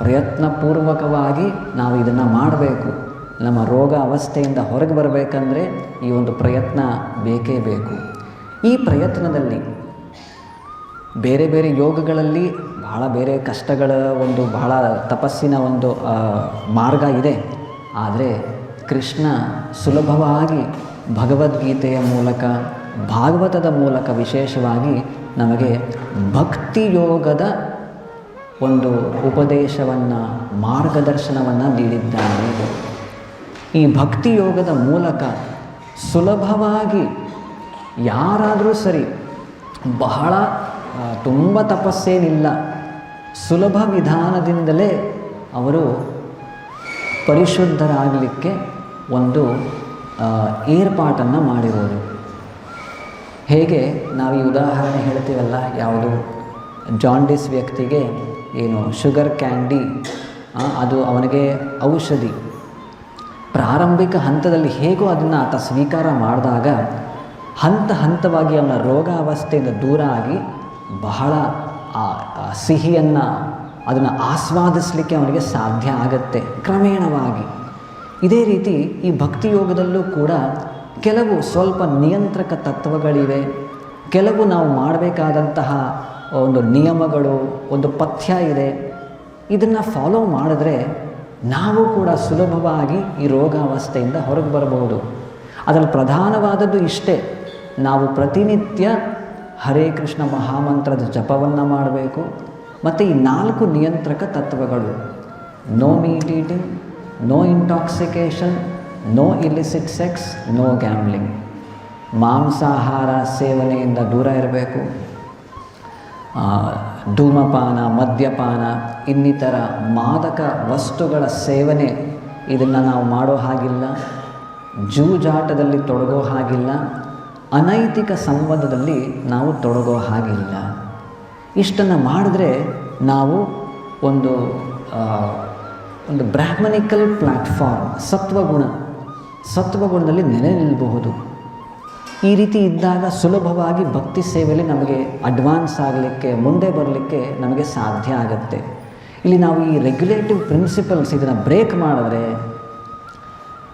ಪ್ರಯತ್ನಪೂರ್ವಕವಾಗಿ ನಾವು ಇದನ್ನು ಮಾಡಬೇಕು. ನಮ್ಮ ರೋಗ ಅವಸ್ಥೆಯಿಂದ ಹೊರಗೆ ಬರಬೇಕಂದ್ರೆ ಈ ಒಂದು ಪ್ರಯತ್ನ ಬೇಕೇ ಬೇಕು. ಈ ಪ್ರಯತ್ನದಲ್ಲಿ ಬೇರೆ ಬೇರೆ ಯೋಗಗಳಲ್ಲಿ ಬಹಳ ಬೇರೆ ಕಷ್ಟಗಳ ಒಂದು ಬಹಳ ತಪಸ್ಸಿನ ಒಂದು ಮಾರ್ಗ ಇದೆ. ಆದರೆ ಕೃಷ್ಣ ಸುಲಭವಾಗಿ ಭಗವದ್ಗೀತೆಯ ಮೂಲಕ, ಭಾಗವತದ ಮೂಲಕ ವಿಶೇಷವಾಗಿ ನಮಗೆ ಭಕ್ತಿ ಯೋಗದ ಒಂದು ಉಪದೇಶವನ್ನು, ಮಾರ್ಗದರ್ಶನವನ್ನು ನೀಡಿದ್ದಾನೆ. ಈ ಭಕ್ತಿ ಯೋಗದ ಮೂಲಕ ಸುಲಭವಾಗಿ ಯಾರಾದರೂ ಸರಿ ಬಹಳ ತುಂಬ ತಪಸ್ಸೇನಿಲ್ಲ, ಸುಲಭ ವಿಧಾನದಿಂದಲೇ ಅವರು ಪರಿಶುದ್ಧರಾಗಲಿಕ್ಕೆ ಒಂದು ಏರ್ಪಾಟನ್ನು ಮಾಡಿರೋದು ಹೇಗೆ ನಾವು ಈ ಉದಾಹರಣೆ ಹೇಳ್ತೀವಲ್ಲ, ಯಾವುದು? ಜಾಂಡಿಸ್ ವ್ಯಕ್ತಿಗೆ ಏನು ಶುಗರ್ ಕ್ಯಾಂಡಿ ಅದು ಅವನಿಗೆ ಔಷಧಿ. ಪ್ರಾರಂಭಿಕ ಹಂತದಲ್ಲಿ ಹೇಗೋ ಅದನ್ನು ಆತ ಸ್ವೀಕಾರ ಮಾಡಿದಾಗ ಹಂತ ಹಂತವಾಗಿ ಅವನ ರೋಗಾವಸ್ಥೆಯಿಂದ ದೂರ ಆಗಿ ಬಹಳ ಸಿಹಿಯನ್ನು ಅದನ್ನು ಆಸ್ವಾದಿಸಲಿಕ್ಕೆ ಅವನಿಗೆ ಸಾಧ್ಯ ಆಗತ್ತೆ ಕ್ರಮೇಣವಾಗಿ. ಇದೇ ರೀತಿ ಈ ಭಕ್ತಿ ಯೋಗದಲ್ಲೂ ಕೂಡ ಕೆಲವು ಸ್ವಲ್ಪ ನಿಯಂತ್ರಕ ತತ್ವಗಳಿವೆ. ಕೆಲವು ನಾವು ಮಾಡಬೇಕಾದಂತಹ ಒಂದು ನಿಯಮಗಳು, ಒಂದು ಪಥ್ಯ ಇದೆ. ಇದನ್ನು ಫಾಲೋ ಮಾಡಿದ್ರೆ ನಾವು ಕೂಡ ಸುಲಭವಾಗಿ ಈ ರೋಗಾವಸ್ಥೆಯಿಂದ ಹೊರಗೆ ಬರಬಹುದು. ಅದರಲ್ಲಿ ಪ್ರಧಾನವಾದದ್ದು ಇಷ್ಟೇ, ನಾವು ಪ್ರತಿನಿತ್ಯ ಹರೇ ಕೃಷ್ಣ ಮಹಾಮಂತ್ರದ ಜಪವನ್ನು ಮಾಡಬೇಕು. ಮತ್ತು ಈ ನಾಲ್ಕು ನಿಯಂತ್ರಕ ತತ್ವಗಳು no meat no intoxication no illicit sex no gambling ಮಾಂಸಾಹಾರ ಸೇವನೆಯಿಂದ ದೂರ ಇರಬೇಕು. ಧೂಮಪಾನ, ಮದ್ಯಪಾನ, ಇನ್ನಿತರ ಮಾದಕ ವಸ್ತುಗಳ ಸೇವನೆ ಇದನ್ನು ನಾವು ಮಾಡೋ ಹಾಗಿಲ್ಲ, ಜೂಜಾಟದಲ್ಲಿ ತೊಡಗೋ ಹಾಗಿಲ್ಲ, ಅನೈತಿಕ ಸಂಬಂಧದಲ್ಲಿ ನಾವು ತೊಡಗೋ ಹಾಗಿಲ್ಲ. ಇಷ್ಟನ್ನು ಮಾಡಿದ್ರೆ ನಾವು ಒಂದು ಒಂದು ಬ್ರಾಹ್ಮನಿಕಲ್ ಪ್ಲ್ಯಾಟ್ಫಾರ್ಮ್ ಸತ್ವಗುಣ, ಸತ್ವಗುಣದಲ್ಲಿ ನೆಲೆ ನಿಲ್ಲಬಹುದು ಈ ರೀತಿ ಇದ್ದಾಗ ಸುಲಭವಾಗಿ ಭಕ್ತಿ ಸೇವೆಯಲ್ಲಿ ನಮಗೆ ಅಡ್ವಾನ್ಸ್ ಆಗಲಿಕ್ಕೆ, ಮುಂದೆ ಬರಲಿಕ್ಕೆ ನಮಗೆ ಸಾಧ್ಯ ಆಗುತ್ತೆ. ಇಲ್ಲಿ ನಾವು ಈ ರೆಗ್ಯುಲೇಟಿವ್ ಪ್ರಿನ್ಸಿಪಲ್ಸ್ ಇದನ್ನು ಬ್ರೇಕ್ ಮಾಡಿದ್ರೆ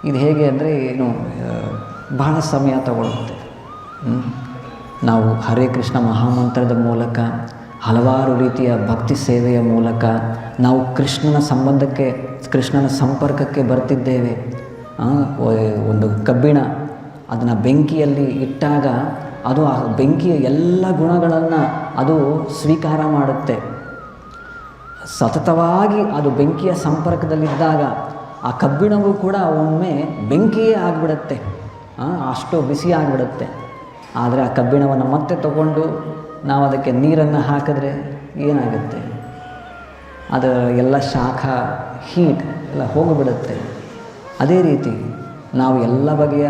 ಇದು ಹೇಗೆ ಅಂದರೆ ಏನು ಬಹಳ ಸಮಯ ತಗೊಳ್ಳುತ್ತೆ ನಾವು ಹರೇ ಕೃಷ್ಣ ಮಹಾಮಂತ್ರದ ಮೂಲಕ, ಹಲವಾರು ರೀತಿಯ ಭಕ್ತಿ ಸೇವೆಯ ಮೂಲಕ ನಾವು ಕೃಷ್ಣನ ಸಂಬಂಧಕ್ಕೆ, ಕೃಷ್ಣನ ಸಂಪರ್ಕಕ್ಕೆ ಬರ್ತಿದ್ದೇವೆ. ಒಂದು ಕಬ್ಬಿಣ ಅದನ್ನು ಬೆಂಕಿಯಲ್ಲಿ ಇಟ್ಟಾಗ ಅದು ಆ ಬೆಂಕಿಯ ಎಲ್ಲ ಗುಣಗಳನ್ನು ಅದು ಸ್ವೀಕಾರ ಮಾಡುತ್ತೆ. ಸತತವಾಗಿ ಅದು ಬೆಂಕಿಯ ಸಂಪರ್ಕದಲ್ಲಿದ್ದಾಗ ಆ ಕಬ್ಬಿಣವು ಕೂಡ ಒಮ್ಮೆ ಬೆಂಕಿಯೇ ಆಗಿಬಿಡುತ್ತೆ. ಅಷ್ಟು ಬಿಸಿ ಆಗಿಬಿಡುತ್ತೆ. ಆದರೆ ಆ ಕಬ್ಬಿಣವನ್ನು ಮತ್ತೆ ತಗೊಂಡು ನಾವು ಅದಕ್ಕೆ ನೀರನ್ನು ಹಾಕಿದ್ರೆ ಏನಾಗುತ್ತೆ? ಅದು ಎಲ್ಲ ಶಾಖ, ಹೀಟ್ ಎಲ್ಲ ಹೋಗಿಬಿಡುತ್ತೆ. ಅದೇ ರೀತಿ ನಾವು ಎಲ್ಲ ಬಗೆಯ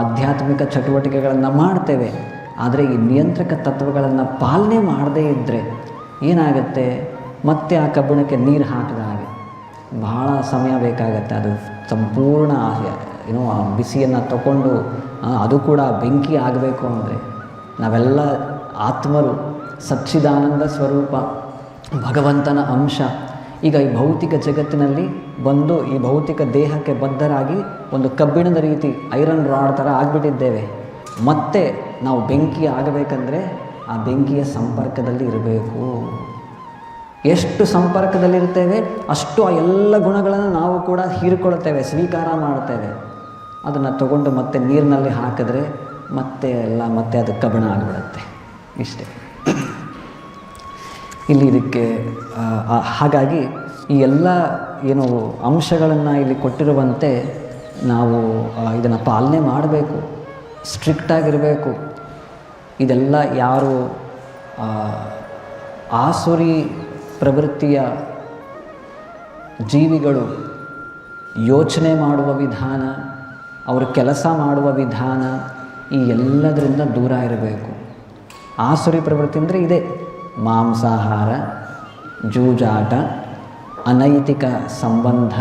ಆಧ್ಯಾತ್ಮಿಕ ಚಟುವಟಿಕೆಗಳನ್ನು ಮಾಡ್ತೇವೆ, ಆದರೆ ಈ ನಿಯಂತ್ರಕ ತತ್ವಗಳನ್ನು ಪಾಲನೆ ಮಾಡದೇ ಇದ್ದರೆ ಏನಾಗುತ್ತೆ? ಮತ್ತೆ ಆ ಕಬ್ಬಿಣಕ್ಕೆ ನೀರು ಹಾಕಿದ ಹಾಗೆ. ಬಹಳ ಸಮಯ ಬೇಕಾಗತ್ತೆ, ಅದು ಸಂಪೂರ್ಣ, ಏನೋ ಆ ಬಿಸಿಯನ್ನು ತಗೊಂಡು ಅದು ಕೂಡ ಬೆಂಕಿ ಆಗಬೇಕು ಅಂದರೆ. ನಾವೆಲ್ಲ ಆತ್ಮರು, ಸಚ್ಚಿದಾನಂದ ಸ್ವರೂಪ, ಭಗವಂತನ ಅಂಶ. ಈಗ ಈ ಭೌತಿಕ ಜಗತ್ತಿನಲ್ಲಿ ಬಂದು ಈ ಭೌತಿಕ ದೇಹಕ್ಕೆ ಬದ್ಧರಾಗಿ ಒಂದು ಕಬ್ಬಿಣದ ರೀತಿ ಐರನ್ ರಾಡ್ ಥರ ಆಗಿಬಿಟ್ಟಿದ್ದೇವೆ. ಮತ್ತೆ ನಾವು ಬೆಂಕಿ ಆಗಬೇಕಂದ್ರೆ ಆ ಬೆಂಕಿಯ ಸಂಪರ್ಕದಲ್ಲಿ ಇರಬೇಕು. ಎಷ್ಟು ಸಂಪರ್ಕದಲ್ಲಿರ್ತೇವೆ ಅಷ್ಟು ಆ ಎಲ್ಲ ಗುಣಗಳನ್ನು ನಾವು ಕೂಡ ಹೀರಿಕೊಳ್ಳುತ್ತೇವೆ, ಸ್ವೀಕಾರ ಮಾಡ್ತೇವೆ ಅದನ್ನು ತಗೊಂಡು ಮತ್ತೆ ನೀರಿನಲ್ಲಿ ಹಾಕಿದ್ರೆ ಮತ್ತೆ ಎಲ್ಲ, ಮತ್ತೆ ಅದು ಕಬ್ಬಿಣ ಆಗಿಬಿಡುತ್ತೆ. ಇಷ್ಟೇ. ಇಲ್ಲಿ ಇದಕ್ಕೆ ಹಾಗಾಗಿ ಈ ಎಲ್ಲ ಏನು ಅಂಶಗಳನ್ನು ಇಲ್ಲಿ ಕೊಟ್ಟಿರುವಂತೆ ನಾವು ಇದನ್ನು ಪಾಲನೆ ಮಾಡಬೇಕು ಸ್ಟ್ರಿಕ್ಟಾಗಿರಬೇಕು ಇದೆಲ್ಲ ಯಾರು ಆಸುರಿ ಪ್ರವೃತ್ತಿಯ ಜೀವಿಗಳು ಯೋಚನೆ ಮಾಡುವ ವಿಧಾನ, ಅವರು ಕೆಲಸ ಮಾಡುವ ವಿಧಾನ ಈ ಎಲ್ಲದರಿಂದ ದೂರ ಇರಬೇಕು. ಆಸುರಿ ಪ್ರವೃತ್ತಿ ಅಂದರೆ ಇದೆ. ಮಾಂಸಾಹಾರ, ಜೂಜಾಟ, ಅನೈತಿಕ ಸಂಬಂಧ,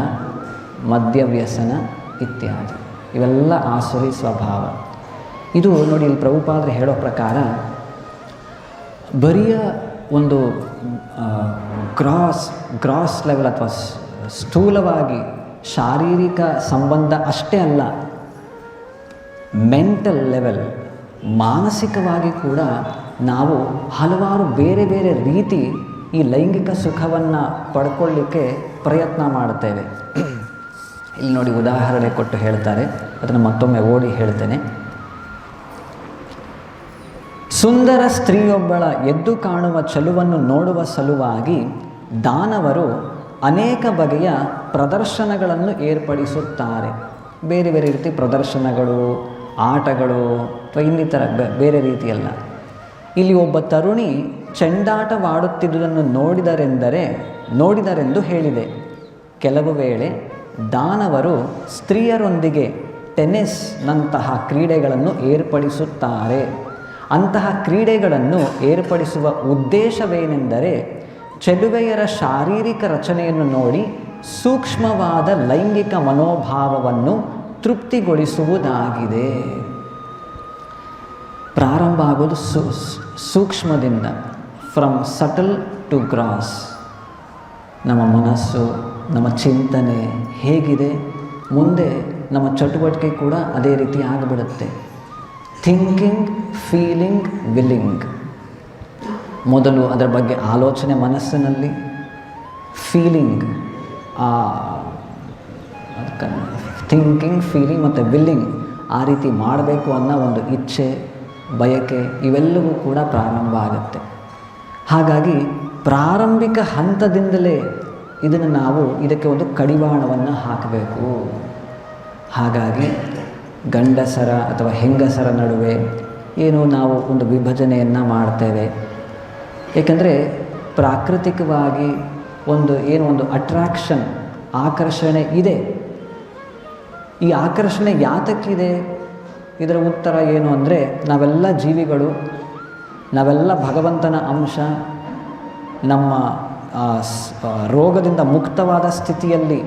ಮದ್ಯವ್ಯಸನ ಇತ್ಯಾದಿ. ಇವೆಲ್ಲ ಆಸುರಿ ಸ್ವಭಾವ. ಇದು ನೋಡಿ ಇಲ್ಲಿ ಪ್ರಭುಪಾದ್ರೆ ಹೇಳೋ ಪ್ರಕಾರ ಬರಿಯ ಒಂದು ಗ್ರಾಸ್ ಗ್ರಾಸ್ ಲೆವೆಲ್ ಅಥವಾ ಸ್ಥೂಲವಾಗಿ ಶಾರೀರಿಕ ಸಂಬಂಧ ಅಷ್ಟೇ ಅಲ್ಲ, ಮೆಂಟಲ್ ಲೆವೆಲ್ ಮಾನಸಿಕವಾಗಿ ಕೂಡ ನಾವು ಹಲವಾರು ಬೇರೆ ಬೇರೆ ರೀತಿ ಈ ಲೈಂಗಿಕ ಸುಖವನ್ನು ಪಡ್ಕೊಳ್ಳಿಕ್ಕೆ ಪ್ರಯತ್ನ ಮಾಡ್ತೇವೆ ಇಲ್ಲಿ ನೋಡಿ ಉದಾಹರಣೆ ಕೊಟ್ಟು ಹೇಳ್ತಾರೆ. ಅದನ್ನು ಮತ್ತೊಮ್ಮೆ ಓಡಿ ಹೇಳ್ತೇನೆ. ಸುಂದರ ಸ್ತ್ರೀಯೊಬ್ಬಳ ಎದ್ದು ಕಾಣುವ ಚಲುವನ್ನು ನೋಡುವ ಸಲುವಾಗಿ ದಾನವರು ಅನೇಕ ಬಗೆಯ ಪ್ರದರ್ಶನಗಳನ್ನು ಏರ್ಪಡಿಸುತ್ತಾರೆ. ಬೇರೆ ಬೇರೆ ರೀತಿ ಪ್ರದರ್ಶನಗಳು, ಆಟಗಳು, ಅಥವಾ ಇನ್ನಿತರ ಬೇರೆ ರೀತಿಯಲ್ಲ. ಇಲ್ಲಿ ಒಬ್ಬ ತರುಣಿ ಚೆಂಡಾಟವಾಡುತ್ತಿದ್ದುದನ್ನು ನೋಡಿದರೆಂದರೆ, ನೋಡಿದರೆಂದು ಹೇಳಿದೆ. ಕೆಲವು ವೇಳೆ ದಾನವರು ಸ್ತ್ರೀಯರೊಂದಿಗೆ ಟೆನಿಸ್ನಂತಹ ಕ್ರೀಡೆಗಳನ್ನು ಏರ್ಪಡಿಸುತ್ತಾರೆ. ಅಂತಹ ಕ್ರೀಡೆಗಳನ್ನು ಏರ್ಪಡಿಸುವ ಉದ್ದೇಶವೇನೆಂದರೆ, ಚೆಲುವೆಯರ ಶಾರೀರಿಕ ರಚನೆಯನ್ನು ನೋಡಿ ಸೂಕ್ಷ್ಮವಾದ ಲೈಂಗಿಕ ಮನೋಭಾವವನ್ನು ತೃಪ್ತಿಗೊಳಿಸುವುದಾಗಿದೆ. ಪ್ರಾರಂಭ ಆಗೋದು ಸೂ, ಸೂಕ್ಷ್ಮದಿಂದ ಫ್ರಮ್ ಸಟಲ್ ಟು ಗ್ರಾಸ್ ನಮ್ಮ ಮನಸ್ಸು, ನಮ್ಮ ಚಿಂತನೆ ಹೇಗಿದೆ? ಮುಂದೆ ನಮ್ಮ ಚಟುವಟಿಕೆ ಕೂಡ ಅದೇ ರೀತಿ ಆಗಿಬಿಡುತ್ತೆ. ಥಿಂಕಿಂಗ್ ಫೀಲಿಂಗ್ ವಿಲ್ಲಿಂಗ್ ಮೊದಲು ಅದರ ಬಗ್ಗೆ ಆಲೋಚನೆ ಮನಸ್ಸಿನಲ್ಲಿ. ಫೀಲಿಂಗ್ ಥಿಂಕಿಂಗ್ ಫೀಲಿಂಗ್ ಮತ್ತು ವಿಲ್ಲಿಂಗ್ ಆ ರೀತಿ ಮಾಡಬೇಕು ಅನ್ನೋ ಒಂದು ಇಚ್ಛೆ ಬಯಕೆ ಇವೆಲ್ಲವೂ ಕೂಡ ಪ್ರಾರಂಭ ಆಗುತ್ತೆ. ಹಾಗಾಗಿ ಪ್ರಾರಂಭಿಕ ಹಂತದಿಂದಲೇ ಇದನ್ನು ನಾವು ಇದಕ್ಕೆ ಒಂದು ಕಡಿವಾಣವನ್ನು ಹಾಕಬೇಕು. ಹಾಗಾಗಿ ಗಂಡಸರ ಅಥವಾ ಹೆಂಗಸರ ನಡುವೆ ಏನು ನಾವು ಒಂದು ವಿಭಜನೆಯನ್ನು ಮಾಡ್ತೇವೆ. ಏಕೆಂದರೆ ಪ್ರಾಕೃತಿಕವಾಗಿ ಒಂದು ಏನು ಒಂದು ಅಟ್ರಾಕ್ಷನ್ ಆಕರ್ಷಣೆ ಇದೆ. ಈ ಆಕರ್ಷಣೆ ಯಾತಕ್ಕಿದೆ? ಇದರ ಉತ್ತರ ಏನು ಅಂದರೆ, ನಾವೆಲ್ಲ ಜೀವಿಗಳು, ನಾವೆಲ್ಲ ಭಗವಂತನ ಅಂಶ, ನಮ್ಮ ರೋಗದಿಂದ ಮುಕ್ತವಾದ ಸ್ಥಿತಿಯಲ್ಲಿ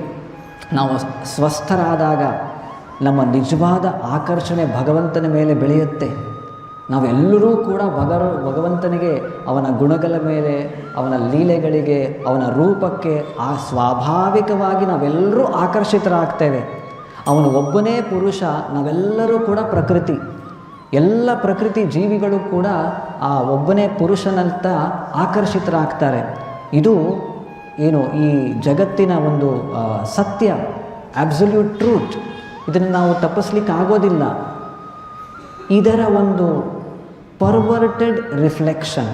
ನಾವು ಸ್ವಸ್ಥರಾದಾಗ ನಮ್ಮ ನಿಜವಾದ ಆಕರ್ಷಣೆ ಭಗವಂತನ ಮೇಲೆ ಬೆಳೆಯುತ್ತೆ. ನಾವೆಲ್ಲರೂ ಕೂಡ ಭಗರು, ಭಗವಂತನಿಗೆ, ಅವನ ಗುಣಗಳ ಮೇಲೆ, ಅವನ ಲೀಲೆಗಳಿಗೆ, ಅವನ ರೂಪಕ್ಕೆ ಆ ಸ್ವಾಭಾವಿಕವಾಗಿ ನಾವೆಲ್ಲರೂ ಆಕರ್ಷಿತರಾಗ್ತೇವೆ. ಅವನು ಒಬ್ಬನೇ ಪುರುಷ, ನಾವೆಲ್ಲರೂ ಕೂಡ ಪ್ರಕೃತಿ. ಎಲ್ಲ ಪ್ರಕೃತಿ ಜೀವಿಗಳು ಕೂಡ ಆ ಒಬ್ಬನೇ ಪುರುಷನಂತ ಆಕರ್ಷಿತರಾಗ್ತಾರೆ. ಇದು ಏನು ಈ ಜಗತ್ತಿನ ಒಂದು ಸತ್ಯ ಆಬ್ಸಲ್ಯೂಟ್ ಟ್ರೂತ್ ಇದನ್ನು ನಾವು ತಪ್ಪಿಸ್ಲಿಕ್ಕೆ ಆಗೋದಿಲ್ಲ. ಇದರ ಒಂದು ಪರ್ವರ್ಟೆಡ್ ರಿಫ್ಲೆಕ್ಷನ್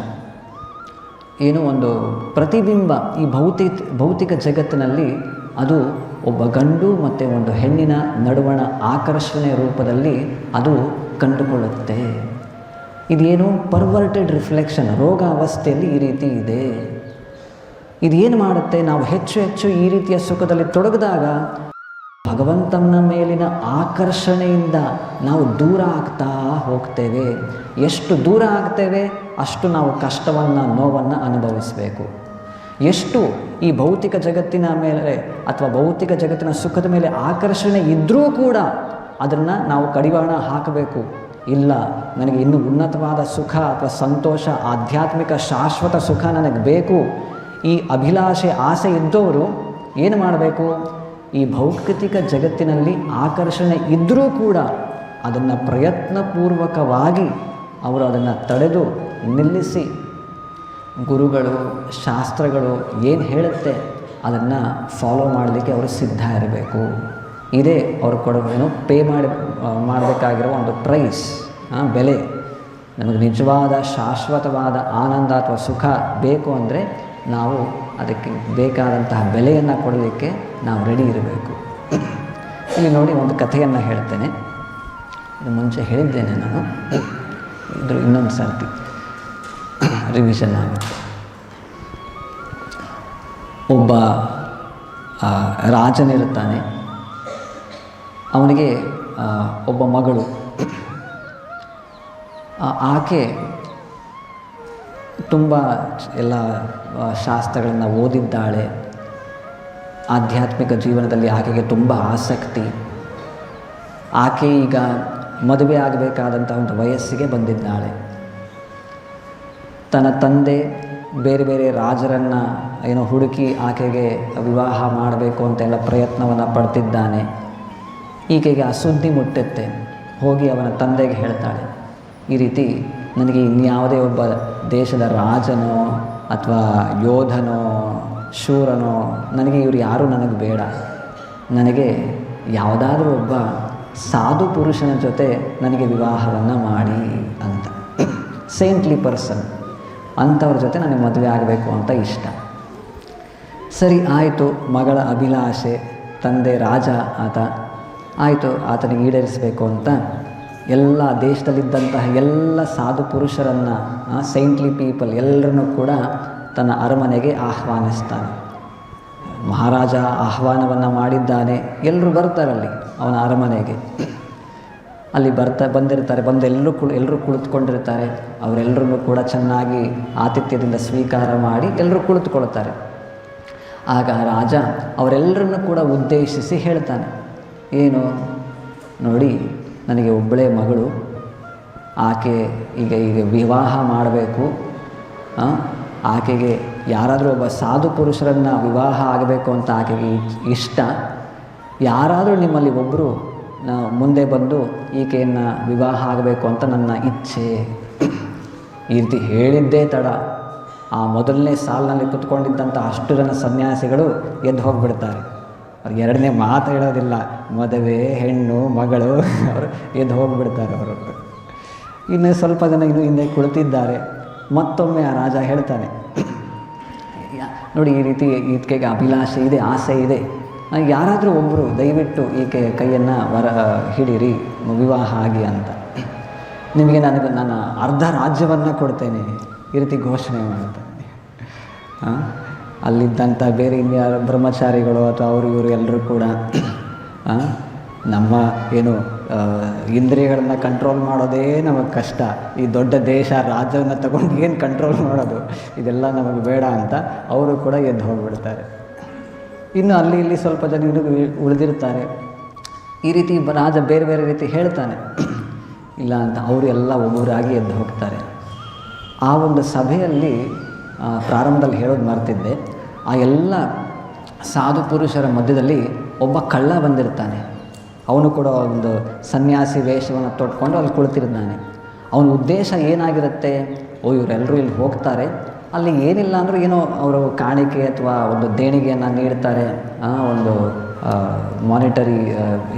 ಏನು ಒಂದು ಪ್ರತಿಬಿಂಬ ಈ ಭೌತಿಕ ಭೌತಿಕ ಜಗತ್ತಿನಲ್ಲಿ ಅದು ಒಬ್ಬ ಗಂಡು ಮತ್ತು ಒಂದು ಹೆಣ್ಣಿನ ನಡುವಣ ಆಕರ್ಷಣೆ ರೂಪದಲ್ಲಿ ಅದು ಕಂಡುಕೊಳ್ಳುತ್ತೆ. ಇದೇನು ಪರ್ವರ್ಟೆಡ್ ರಿಫ್ಲೆಕ್ಷನ್ ರೋಗ ಅವಸ್ಥೆಯಲ್ಲಿ ಈ ರೀತಿ ಇದೆ. ಇದೇನು ಮಾಡುತ್ತೆ? ನಾವು ಹೆಚ್ಚು ಹೆಚ್ಚು ಈ ರೀತಿಯ ಸುಖದಲ್ಲಿ ತೊಡಗಿದಾಗ ಭಗವಂತನ ಮೇಲಿನ ಆಕರ್ಷಣೆಯಿಂದ ನಾವು ದೂರ ಆಗ್ತಾ ಹೋಗ್ತೇವೆ. ಎಷ್ಟು ದೂರ ಆಗ್ತೇವೆ ಅಷ್ಟು ನಾವು ಕಷ್ಟವನ್ನು, ನೋವನ್ನು ಅನುಭವಿಸಬೇಕು. ಎಷ್ಟು ಈ ಭೌತಿಕ ಜಗತ್ತಿನ ಮೇಲೆ ಅಥವಾ ಭೌತಿಕ ಜಗತ್ತಿನ ಸುಖದ ಮೇಲೆ ಆಕರ್ಷಣೆ ಇದ್ದರೂ ಕೂಡ ಅದನ್ನು ನಾವು ಕಡಿವಾಣ ಹಾಕಬೇಕು. ಇಲ್ಲ, ನನಗೆ ಇನ್ನೂ ಉನ್ನತವಾದ ಸುಖ ಅಥವಾ ಸಂತೋಷ, ಆಧ್ಯಾತ್ಮಿಕ ಶಾಶ್ವತ ಸುಖ ನನಗೆ ಬೇಕು. ಈ ಅಭಿಲಾಷೆ, ಆಸೆ ಇದ್ದವರು ಏನು ಮಾಡಬೇಕು? ಈ ಭೌತಿಕ ಜಗತ್ತಿನಲ್ಲಿ ಆಕರ್ಷಣೆ ಇದ್ದರೂ ಕೂಡ ಅದನ್ನು ಪ್ರಯತ್ನಪೂರ್ವಕವಾಗಿ ಅವರು ಅದನ್ನು ತಡೆದು ನಿಲ್ಲಿಸಿ ಗುರುಗಳು, ಶಾಸ್ತ್ರಗಳು ಏನು ಹೇಳುತ್ತೆ ಅದನ್ನು ಫಾಲೋ ಮಾಡಲಿಕ್ಕೆ ಅವರು ಸಿದ್ಧ ಇರಬೇಕು. ಇದೇ ಅವರು ಕೊಡೋ ಏನು ಪೇ ಮಾಡಿ ಮಾಡಬೇಕಾಗಿರೋ ಒಂದು ಪ್ರೈಸ್ ಬೆಲೆ. ನಮಗೆ ನಿಜವಾದ, ಶಾಶ್ವತವಾದ ಆನಂದ ಅಥವಾ ಸುಖ ಬೇಕು ಅಂದರೆ ನಾವು ಅದಕ್ಕೆ ಬೇಕಾದಂತಹ ಬೆಲೆಯನ್ನು ಕೊಡಲಿಕ್ಕೆ ನಾವು ರೆಡಿ ಇರಬೇಕು. ಇಲ್ಲಿ ನೋಡಿ ಒಂದು ಕಥೆಯನ್ನು ಹೇಳ್ತೇನೆ. ಇದು ಮುಂಚೆ ಹೇಳಿದ್ದೇನೆ ನಾನು. ಇದ್ರ ಇನ್ನೊಂದು ಸರ್ತಿ ರಿವಿಷನ್ ಆಗುತ್ತೆ. ಒಬ್ಬ ರಾಜನಿರುತ್ತಾನೆ ಅವನಿಗೆ ಒಬ್ಬ ಮಗಳು. ಆಕೆ ತುಂಬ ಎಲ್ಲ ಶಾಸ್ತ್ರಗಳನ್ನು ಓದಿದ್ದಾಳೆ. ಆಧ್ಯಾತ್ಮಿಕ ಜೀವನದಲ್ಲಿ ಆಕೆಗೆ ತುಂಬ ಆಸಕ್ತಿ. ಆಕೆ ಈಗ ಮದುವೆ ಆಗಬೇಕಾದಂಥ ಒಂದು ವಯಸ್ಸಿಗೆ ಬಂದಿದ್ದಾಳೆ. ತನ್ನ ತಂದೆ ಬೇರೆ ಬೇರೆ ರಾಜರನ್ನು ಏನೋ ಹುಡುಕಿ ಆಕೆಗೆ ವಿವಾಹ ಮಾಡಬೇಕು ಅಂತೆಲ್ಲ ಪ್ರಯತ್ನವನ್ನು ಪಡ್ತಿದ್ದಾನೆ. ಈಕೆಗೆ ಆ ಸುದ್ದಿ ಮುಟ್ಟುತ್ತೆ. ಹೋಗಿ ಅವನ ತಂದೆಗೆ ಹೇಳ್ತಾಳೆ, ಈ ರೀತಿ ನನಗೆ ಇನ್ಯಾವುದೇ ಒಬ್ಬ ದೇಶದ ರಾಜನೋ ಅಥವಾ ಯೋಧನೋ ಶೂರನೋ ನನಗೆ ಇವರು ಯಾರೂ ನನಗೆ ಬೇಡ. ನನಗೆ ಯಾವುದಾದ್ರೂ ಒಬ್ಬ ಸಾಧು ಪುರುಷನ ಜೊತೆ ನನಗೆ ವಿವಾಹವನ್ನು ಮಾಡಿ ಅಂತ. ಸೇಂಟ್ಲಿ ಪರ್ಸನ್ ಅಂಥವ್ರ ಜೊತೆ ನನಗೆ ಮದುವೆ ಆಗಬೇಕು ಅಂತ ಇಷ್ಟ. ಸರಿ, ಆಯಿತು, ಮಗಳ ಅಭಿಲಾಷೆ, ತಂದೆ ರಾಜ ಆತ. ಆಯಿತು, ಆತನಿಗೆ ಈಡೇರಿಸಬೇಕು ಅಂತ. ಎಲ್ಲ ದೇಶದಲ್ಲಿದ್ದಂತಹ ಎಲ್ಲ ಸಾಧು ಪುರುಷರನ್ನು ಸೈಂಟ್ಲಿ ಪೀಪಲ್ ಎಲ್ಲರನ್ನೂ ಕೂಡ ತನ್ನ ಅರಮನೆಗೆ ಆಹ್ವಾನಿಸ್ತಾನೆ. ಮಹಾರಾಜ ಆಹ್ವಾನವನ್ನು ಮಾಡಿದ್ದಾನೆ. ಎಲ್ಲರೂ ಬರ್ತಾರಲ್ಲಿ ಅವನ ಅರಮನೆಗೆ. ಅಲ್ಲಿ ಬರ್ತಾ ಬಂದಿರ್ತಾರೆ, ಬಂದು ಎಲ್ಲರೂ ಕುಳ್, ಎಲ್ಲರೂ ಕುಳಿತುಕೊಂಡಿರ್ತಾರೆ. ಅವರೆಲ್ಲರೂ ಕೂಡ ಚೆನ್ನಾಗಿ ಆತಿಥ್ಯದಿಂದ ಸ್ವೀಕಾರ ಮಾಡಿ ಎಲ್ಲರೂ ಕುಳಿತುಕೊಳ್ತಾರೆ ಆಗ ರಾಜ ಅವರೆಲ್ಲರನ್ನು ಕೂಡ ಉದ್ದೇಶಿಸಿ ಹೇಳ್ತಾನೆ, ಏನು? ನೋಡಿ, ನನಗೆ ಒಬ್ಬಳೇ ಮಗಳು. ಆಕೆ ಈಗ ಈಗ ವಿವಾಹ ಮಾಡಬೇಕು. ಆಕೆಗೆ ಯಾರಾದರೂ ಒಬ್ಬ ಸಾಧು ಪುರುಷರನ್ನು ವಿವಾಹ ಆಗಬೇಕು ಅಂತ ಆಕೆಗೆ ಇಷ್ಟ. ಯಾರಾದರೂ ನಿಮ್ಮಲ್ಲಿ ಒಬ್ಬರು ಮುಂದೆ ಬಂದು ಈಕೆಯನ್ನು ವಿವಾಹ ಆಗಬೇಕು ಅಂತ ನನ್ನ ಇಚ್ಛೆ. ಈ ರೀತಿ ಹೇಳಿದ್ದೇ ತಡ. ಆ ಮೊದಲನೇ ಸಾಲಿನಲ್ಲಿ ಕುತ್ಕೊಂಡಿದ್ದಂಥ ಅಷ್ಟು ಜನ ಸನ್ಯಾಸಿಗಳು ಎದ್ದು ಹೋಗಿಬಿಡ್ತಾರೆ. ಅವ್ರು ಎರಡನೇ ಮಾತು ಹೇಳೋದಿಲ್ಲ. ಮದುವೆ, ಹೆಣ್ಣು, ಮಗಳು ಅವರು ಎದ್ದು ಹೋಗಿಬಿಡ್ತಾರೆ ಅವರು. ಇನ್ನು ಸ್ವಲ್ಪ ಜನ ಇನ್ನು ಹಿಂದೆ ಕುಳಿತಿದ್ದಾರೆ. ಮತ್ತೊಮ್ಮೆ ಆ ರಾಜ ಹೇಳ್ತಾನೆ ನೋಡಿ ಈ ರೀತಿ ಈಕೆಗೆ ಅಭಿಲಾಷೆ ಇದೆ, ಆಸೆ ಇದೆ. ಯಾರಾದರೂ ಒಬ್ಬರು ದಯವಿಟ್ಟು ಈಕೆ ಕೈಯನ್ನು ವರ ಹಿಡೀರಿ, ವಿವಾಹ ಆಗಿ ಅಂತ. ನಿಮಗೆ ನನಗೆ ನಾನು ಅರ್ಧ ರಾಜ್ಯವನ್ನು ಕೊಡ್ತೇನೆ. ಈ ರೀತಿ ಘೋಷಣೆ ಮಾಡ್ತೇನೆ ಅಲ್ಲಿದ್ದಂಥ ಬೇರೆ ಇನ್ಯಾರು ಬ್ರಹ್ಮಚಾರಿಗಳು ಅಥವಾ ಅವರು ಇವರು ಎಲ್ಲರೂ ಕೂಡ ನಮ್ಮ ಏನು ಇಂದ್ರಿಯಗಳನ್ನು ಕಂಟ್ರೋಲ್ ಮಾಡೋದೇ ನಮಗೆ ಕಷ್ಟ. ಈ ದೊಡ್ಡ ದೇಶ ರಾಜ್ಯವನ್ನು ತಗೊಂಡು ಏನು ಕಂಟ್ರೋಲ್ ಮಾಡೋದು? ಇದೆಲ್ಲ ನಮಗೆ ಬೇಡ ಅಂತ ಅವರು ಕೂಡ ಎದ್ದು ಹೋಗಿಬಿಡ್ತಾರೆ. ಇನ್ನು ಅಲ್ಲಿ ಇಲ್ಲಿ ಸ್ವಲ್ಪ ಜನ ಹುಡುಗ ಉಳಿದಿರ್ತಾರೆ ಈ ರೀತಿ ರಾಜ ಬೇರೆ ಬೇರೆ ರೀತಿ ಹೇಳ್ತಾನೆ. ಇಲ್ಲ ಅಂತ ಅವರು ಎಲ್ಲ ಒಬ್ಬರಾಗಿ ಎದ್ದು ಹೋಗ್ತಾರೆ. ಆ ಒಂದು ಸಭೆಯಲ್ಲಿ ಪ್ರಾರಂಭದಲ್ಲಿ ಹೇಳೋದು ಮರ್ತಿದ್ದೆ. ಆ ಎಲ್ಲ ಸಾಧು ಪುರುಷರ ಮಧ್ಯದಲ್ಲಿ ಒಬ್ಬ ಕಳ್ಳ ಬಂದಿರ್ತಾನೆ. ಅವನು ಕೂಡ ಒಂದು ಸನ್ಯಾಸಿ ವೇಷವನ್ನು ತೊಟ್ಕೊಂಡು ಅಲ್ಲಿ ಕುಳಿತಿರ್ತಾನೆ. ಅವನ ಉದ್ದೇಶ ಏನಾಗಿರುತ್ತೆ? ಓ ಇವರೆಲ್ಲರೂ ಇಲ್ಲಿ ಹೋಗ್ತಾರೆ. ಅಲ್ಲಿ ಏನಿಲ್ಲ ಅಂದರೂ ಏನೋ ಅವರು ಕಾಣಿಕೆ ಅಥವಾ ಒಂದು ದೇಣಿಗೆಯನ್ನು ನೀಡ್ತಾರೆ ಒಂದು ಮಾನಿಟರಿ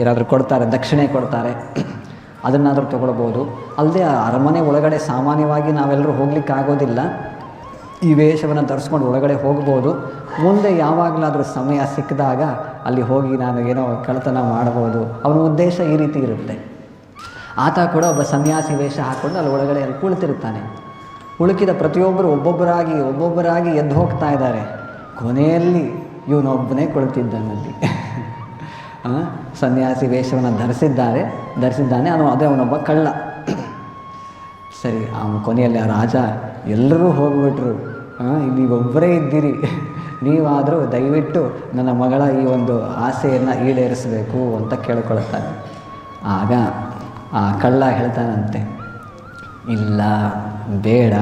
ಏನಾದರೂ ಕೊಡ್ತಾರೆ, ದಕ್ಷಿಣೆ ಕೊಡ್ತಾರೆ, ಅದನ್ನಾದರೂ ತಗೊಳ್ಬೋದು. ಅಲ್ಲದೆ ಅರಮನೆ ಒಳಗಡೆ ಸಾಮಾನ್ಯವಾಗಿ ನಾವೆಲ್ಲರೂ ಹೋಗ್ಲಿಕ್ಕೆ ಆಗೋದಿಲ್ಲ ಈ ವೇಷವನ್ನು ತರಿಸ್ಕೊಂಡು ಒಳಗಡೆ ಹೋಗ್ಬೋದು. ಮುಂದೆ ಯಾವಾಗಲಾದರೂ ಸಮಯ ಸಿಕ್ಕಿದಾಗ ಅಲ್ಲಿ ಹೋಗಿ ನಾನು ಏನೋ ಕಳ್ಳತನ ಮಾಡ್ಬೋದು. ಅವನ ಉದ್ದೇಶ ಈ ರೀತಿ ಇರುತ್ತೆ. ಆತ ಕೂಡ ಒಬ್ಬ ಸನ್ಯಾಸಿ ವೇಷ ಹಾಕ್ಕೊಂಡು ಅಲ್ಲಿ ಒಳಗಡೆ ಅಲ್ಲಿ ಕುಳಿತಿರ್ತಾನೆ ಉಳುಕಿದ ಪ್ರತಿಯೊಬ್ಬರು ಒಬ್ಬೊಬ್ಬರಾಗಿ ಒಬ್ಬೊಬ್ಬರಾಗಿ ಎದ್ದು ಹೋಗ್ತಾ ಇದ್ದಾರೆ. ಕೊನೆಯಲ್ಲಿ ಇವನೊಬ್ಬನೇ ಕುಳಿತಿದ್ದಾನಲ್ಲಿ. ಆ, ಸನ್ಯಾಸಿ ವೇಷವನ್ನು ಧರಿಸಿದ್ದಾರೆ ಧರಿಸಿದ್ದಾನೆ ಅವನು ಅದೇ ಅವನೊಬ್ಬ ಕಳ್ಳ. ಸರಿ ಅವನು ಕೊನೆಯಲ್ಲಿ ಆ ರಾಜ ಎಲ್ಲರೂ ಹೋಗ್ಬಿಟ್ರು. ನೀವೊಬ್ಬರೇ ಇದ್ದೀರಿ. ನೀವಾದರೂ ದಯವಿಟ್ಟು ನನ್ನ ಮಗಳ ಈ ಒಂದು ಆಸೆಯನ್ನು ಈಡೇರಿಸಬೇಕು ಅಂತ ಕೇಳ್ಕೊಳ್ತಾನೆ ಆಗ ಆ ಕಳ್ಳ ಹೇಳ್ತಾನಂತೆ ಇಲ್ಲ ಬೇಡ.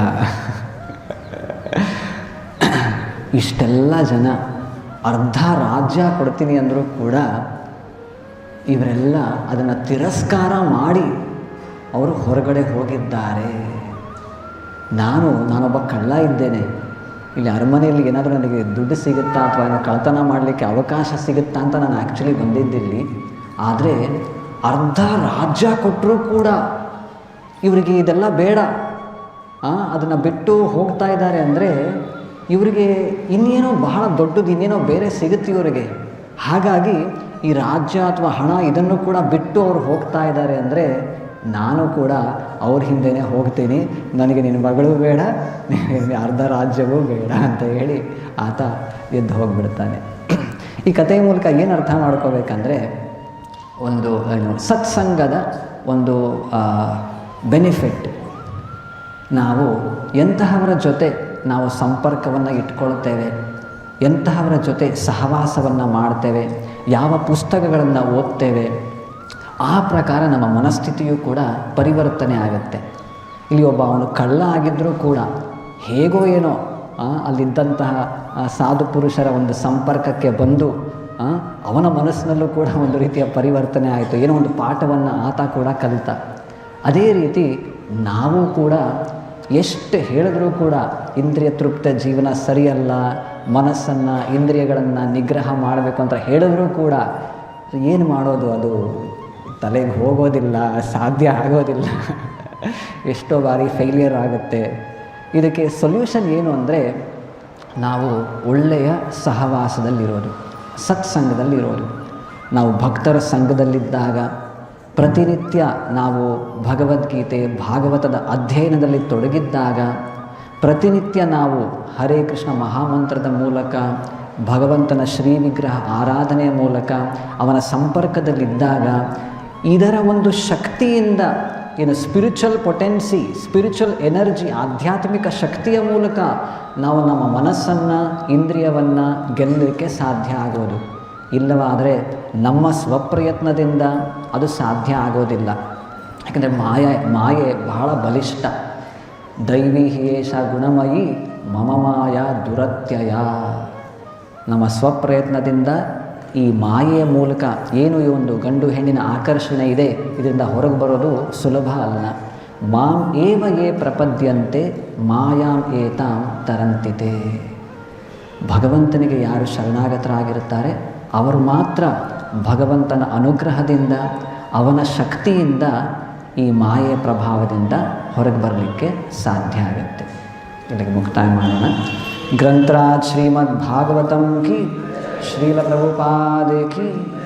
ಇಷ್ಟೆಲ್ಲ ಜನ ಅರ್ಧ ರಾಜ್ಯ ಕೊಡ್ತೀನಿ ಅಂದರೂ ಕೂಡ ಇವರೆಲ್ಲ ಅದನ್ನು ತಿರಸ್ಕಾರ ಮಾಡಿ ಅವರು ಹೊರಗಡೆ ಹೋಗಿದ್ದಾರೆ. ನಾನು, ನಾನೊಬ್ಬ ಕಳ್ಳ ಇದ್ದೇನೆ. ಇಲ್ಲಿ ಅರಮನೆಯಲ್ಲಿ ಏನಾದರೂ ನನಗೆ ದುಡ್ಡು ಸಿಗುತ್ತಾ ಅಥವಾ ಏನೋ ಕಳ್ತನ ಮಾಡಲಿಕ್ಕೆ ಅವಕಾಶ ಸಿಗುತ್ತಾ ಅಂತ ನಾನು ಆ್ಯಕ್ಚುಲಿ ಬಂದಿದ್ದಿಲ್ಲಿ. ಆದರೆ ಅರ್ಧ ರಾಜ್ಯ ಕೊಟ್ಟರೂ ಕೂಡ ಇವರಿಗೆ ಇದೆಲ್ಲ ಬೇಡ. ಅದನ್ನು ಬಿಟ್ಟು ಹೋಗ್ತಾ ಇದ್ದಾರೆ ಅಂದರೆ ಇವರಿಗೆ ಇನ್ನೇನೋ ಬಹಳ ದೊಡ್ಡದು, ಇನ್ನೇನೋ ಬೇರೆ ಸಿಗುತ್ತೆ ಇವರಿಗೆ. ಹಾಗಾಗಿ ಈ ರಾಜ್ಯ ಅಥವಾ ಹಣ ಇದನ್ನು ಕೂಡ ಬಿಟ್ಟು ಅವ್ರು ಹೋಗ್ತಾ ಇದ್ದಾರೆ ಅಂದರೆ ನಾನು ಕೂಡ ಅವ್ರ ಹಿಂದೆನೇ ಹೋಗ್ತೀನಿ. ನನಗೆ ನಿನ್ನ ಮಗಳು ಬೇಡ ಅರ್ಧ ರಾಜ್ಯವೂ ಬೇಡ ಅಂತ ಹೇಳಿ ಆತ ಎದ್ದು ಹೋಗಿಬಿಡ್ತಾನೆ. ಈ ಕಥೆಯ ಮೂಲಕ ಏನು ಅರ್ಥ ಮಾಡ್ಕೋಬೇಕಂದ್ರೆ ಒಂದು ಏನು ಸತ್ಸಂಗದ ಒಂದು ಬೆನಿಫಿಟ್ ನಾವು ಎಂತಹವರ ಜೊತೆ ನಾವು ಸಂಪರ್ಕವನ್ನು ಇಟ್ಕೊಳ್ತೇವೆ, ಎಂತಹವರ ಜೊತೆ ಸಹವಾಸವನ್ನು ಮಾಡ್ತೇವೆ, ಯಾವ ಪುಸ್ತಕಗಳನ್ನು ಓದ್ತೇವೆ, ಆ ಪ್ರಕಾರ ನಮ್ಮ ಮನಸ್ಥಿತಿಯೂ ಕೂಡ ಪರಿವರ್ತನೆ ಆಗುತ್ತೆ. ಇಲ್ಲಿ ಒಬ್ಬ ಅವನು ಕಳ್ಳ ಆಗಿದ್ದರೂ ಕೂಡ ಹೇಗೋ ಏನೋ ಅಲ್ಲಿದ್ದಂತಹ ಸಾಧು ಪುರುಷರ ಒಂದು ಸಂಪರ್ಕಕ್ಕೆ ಬಂದು ಅವನ ಮನಸ್ಸಿನಲ್ಲೂ ಕೂಡ ಒಂದು ರೀತಿಯ ಪರಿವರ್ತನೆ ಆಯಿತು. ಏನೋ ಒಂದು ಪಾಠವನ್ನು ಆತ ಕೂಡ ಕಲಿತ. ಅದೇ ರೀತಿ ನಾವು ಕೂಡ ಎಷ್ಟು ಹೇಳಿದ್ರೂ ಕೂಡ ಇಂದ್ರಿಯ ತೃಪ್ತ ಜೀವನ ಸರಿಯಲ್ಲ, ಮನಸ್ಸನ್ನು, ಇಂದ್ರಿಯಗಳನ್ನು ನಿಗ್ರಹ ಮಾಡಬೇಕು ಅಂತ ಹೇಳಿದ್ರೂ ಕೂಡ ಏನು ಮಾಡೋದು ಅದು? ತಲೆಗೆ ಹೋಗೋದಿಲ್ಲ, ಸಾಧ್ಯ ಆಗೋದಿಲ್ಲ. ಎಷ್ಟೋ ಬಾರಿ ಫೇಲಿಯರ್ ಆಗುತ್ತೆ. ಇದಕ್ಕೆ ಸೊಲ್ಯೂಷನ್ ಏನು ಅಂದರೆ ನಾವು ಒಳ್ಳೆಯ ಸಹವಾಸದಲ್ಲಿರೋದು, ಸತ್ಸಂಗದಲ್ಲಿರೋದು. ನಾವು ಭಕ್ತರ ಸಂಘದಲ್ಲಿದ್ದಾಗ ಪ್ರತಿನಿತ್ಯ ನಾವು ಭಗವದ್ಗೀತೆ ಭಾಗವತದ ಅಧ್ಯಯನದಲ್ಲಿ ತೊಡಗಿದ್ದಾಗ ಪ್ರತಿನಿತ್ಯ ನಾವು ಹರೇ ಕೃಷ್ಣ ಮಹಾಮಂತ್ರದ ಮೂಲಕ, ಭಗವಂತನ ಶ್ರೀ ವಿಗ್ರಹ ಆರಾಧನೆಯ ಮೂಲಕ, ಅವನ ಸಂಪರ್ಕದಲ್ಲಿದ್ದಾಗ ಇದರ ಒಂದು ಶಕ್ತಿಯಿಂದ ಏನು ಸ್ಪಿರಿಚುವಲ್ ಪೊಟೆನ್ಸಿ ಸ್ಪಿರಿಚುವಲ್ ಎನರ್ಜಿ ಆಧ್ಯಾತ್ಮಿಕ ಶಕ್ತಿಯ ಮೂಲಕ ನಾವು ನಮ್ಮ ಮನಸ್ಸನ್ನು, ಇಂದ್ರಿಯವನ್ನು ಗೆಲ್ಲಲಿಕ್ಕೆ ಸಾಧ್ಯ ಆಗೋದು. ಇಲ್ಲವಾದರೆ ನಮ್ಮ ಸ್ವಪ್ರಯತ್ನದಿಂದ ಅದು ಸಾಧ್ಯ ಆಗೋದಿಲ್ಲ. ಯಾಕಂದರೆ ಮಾಯ, ಮಾಯೆ ಬಹಳ ಬಲಿಷ್ಠ. ದೈವಿ ಹೇಷ ಗುಣಮಯಿ ಮಮ ಮಾಯ ದುರತ್ಯಯ. ನಮ್ಮ ಸ್ವಪ್ರಯತ್ನದಿಂದ ಈ ಮಾಯೆಯ ಮೂಲಕ ಏನು ಈ ಒಂದು ಗಂಡು ಹೆಣ್ಣಿನ ಆಕರ್ಷಣೆ ಇದೆ, ಇದರಿಂದ ಹೊರಗೆ ಬರೋದು ಸುಲಭ ಅಲ್ಲ. ಮಾಂ ಏವ ಏ ಪ್ರಪದ್ಯಂತೆ, ಮಾಯಾಂ ಏತಾಂ ತರಂತಿದೆ ಭಗವಂತನಿಗೆ ಯಾರು ಶರಣಾಗತರಾಗಿರುತ್ತಾರೆ? ಅವರು ಮಾತ್ರ ಭಗವಂತನ ಅನುಗ್ರಹದಿಂದ, ಅವನ ಶಕ್ತಿಯಿಂದ ಈ ಮಾಯೆ ಪ್ರಭಾವದಿಂದ ಹೊರಗೆ ಬರಲಿಕ್ಕೆ ಸಾಧ್ಯ ಆಗುತ್ತೆ. ಇದಕ್ಕೆ ಮುಕ್ತಾಯ ಮಾಡೋಣ. ಗ್ರಂಥರಾಜ್ ಶ್ರೀಮದ್ ಭಾಗವತಂ ಕಿ ಶ್ರೀಲ ಪ್ರಭುಪಾದೆ ಕಿ.